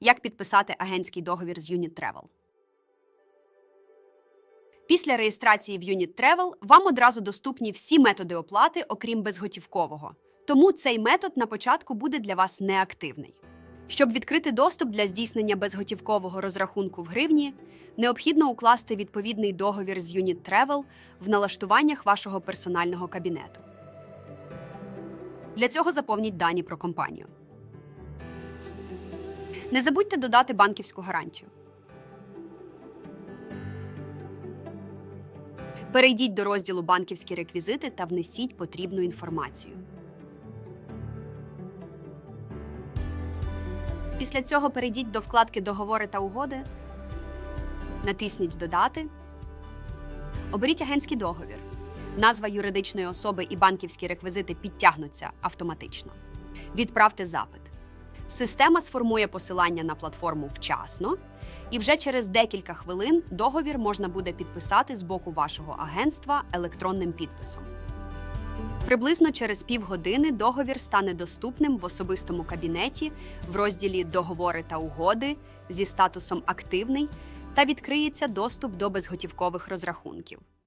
як підписати агентський договір з Unit Travel. Після реєстрації в Unit Travel вам одразу доступні всі методи оплати, окрім безготівкового. Тому цей метод на початку буде для вас неактивний. Щоб відкрити доступ для здійснення безготівкового розрахунку в гривні, необхідно укласти відповідний договір з Unit Travel в налаштуваннях вашого персонального кабінету. Для цього заповніть дані про компанію. Не забудьте додати банківську гарантію. Перейдіть до розділу Банківські реквізити та внесіть потрібну інформацію. Після цього перейдіть до вкладки Договори та угоди, натисніть Додати, оберіть агентський договір. Назва юридичної особи і банківські реквізити підтягнуться автоматично. Відправте запит. Система сформує посилання на платформу вчасно, і вже через декілька хвилин договір можна буде підписати з боку вашого агентства електронним підписом. Приблизно через півгодини договір стане доступним в особистому кабінеті в розділі Договори та угоди зі статусом Активний та відкриється доступ до безготівкових розрахунків.